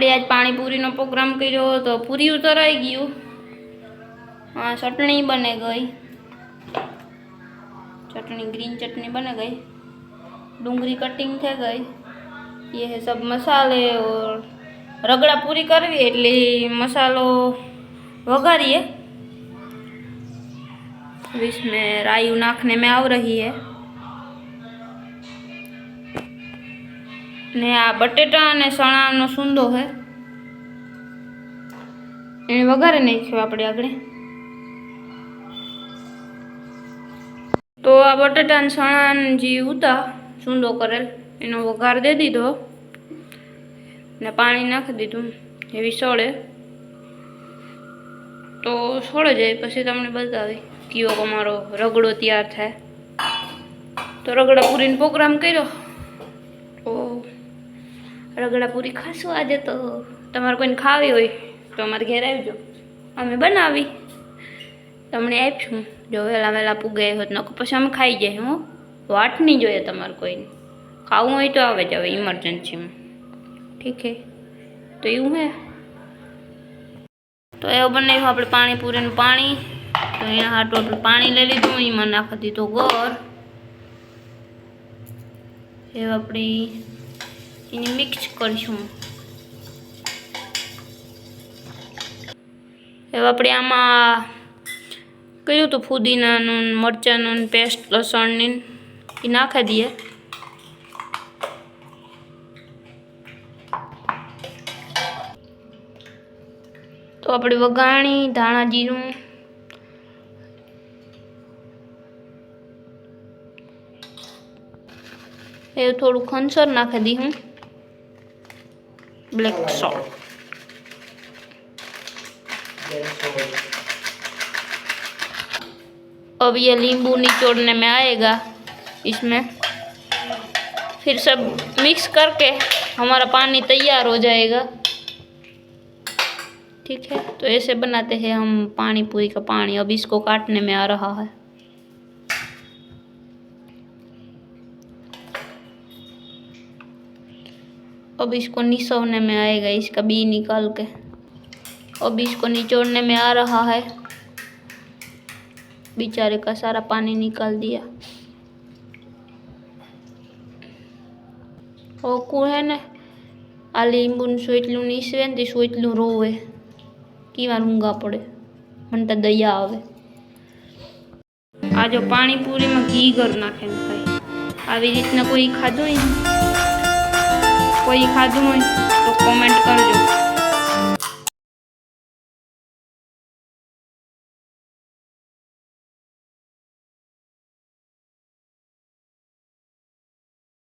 આજ પાણીપુરીનો પ્રોગ્રામ કર્યો તો પૂરી ઉતરાઈ ગયું હા ચટણી બને ગઈ चटनी ग्रीन चटनी बन गई डूंगरी कटिंग थे गई ये है सब मसाले और रगड़ा पूरी करवी એટલે મસાલો વઘારીએ अब इसमें राई नाखने में आव रही है ને આ બટેટા અને ચણાનો સૂંદો છે એને વઘારે નાખ્યો આપણે આગળ. તો આ બટેટા અને ચણા જે ઉતા સૂંદો કરેલ, એનો વઘાર દે દીધો ને પાણી નાખી દીધું, એવી સળે. તો સળે જાય, પછી તમને બતાવી કયો અમારો રગડો તૈયાર થાય. તો રગડા પૂરીનો પ્રોગ્રામ કર્યો. રગડા પૂરી ખાશું આજે તો. તમારે કોઈને ખાવી હોય તો અમારે ઘેર આવજો. અમે બનાવી. તમને આપશું. જો વહેલા વહેલા પૂગે હોત નકો પછી અમે ખાઈ જાય, હું. વાટ નહીં જોઈએ તમારે કોઈને. ખાવું હોય તો આવે જ, હવે ઇમરજન્સીમાં ઠીક હે તો એવું હે. તો એવું બનાવ્યું, આપણે પાણીપુરીનું પાણી. તો એના હાટું આપણે પાણી લઈ લીધું, એમાં નાખી દીધો ગોળ. એ આપણે એને મિક્સ કરીશું. હવે આપણે આમાં કર્યું હતું ફુદીનાનું, મરચાંનું, પેસ્ટ, લસણની. એ નાખી દઈએ. તો આપણે વઘાણી, ધાણા જીરું એ થોડું ખંચર નાખી દઈ હું. black salt. अब ये नींबू निचोड़ने में आएगा इसमें। फिर सब मिक्स करके हमारा पानी तैयार हो जाएगा। ठीक है तो ऐसे बनाते हैं हम पानी पूरी का पानी। अब इसको काटने में आ रहा है। अब इसको निचोड़ने में आएगा इसका बी निकाल के अब इसको निचोड़ने में आ रहा है बेचारे का सारा पानी निकाल दिया ઓકું હે ને આ લીંબુનું સોટલું નીસવે ને તે સોટલું રોવે કેવા રૂંગા પડે મને તો દયા આવે આ જો પાણીપુરીમાં ઘી ઘર નાખે ને ખાય આવી રીતના કોઈ ખાધું હોય ને કોઈ ખાધું હોય તો કોમેન્ટ કરજો.